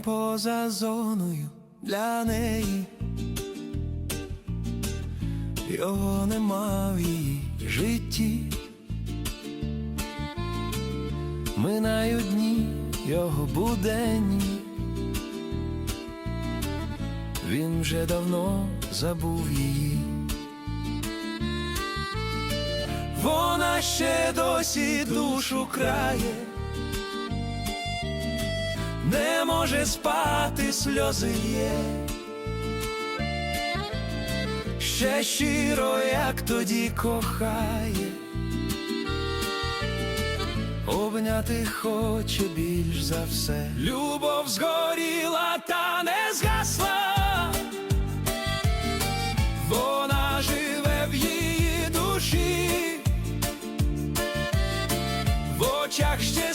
поза зоною для неї. Його нема в її житті. Минають дні його буденні. Він вже давно забув її. Вона ще досі душу крає, може спати сльози є, ще щиро, як тоді кохає, обняти хоче більш за все. Любов згоріла, та не згасла. вона живе В очах ще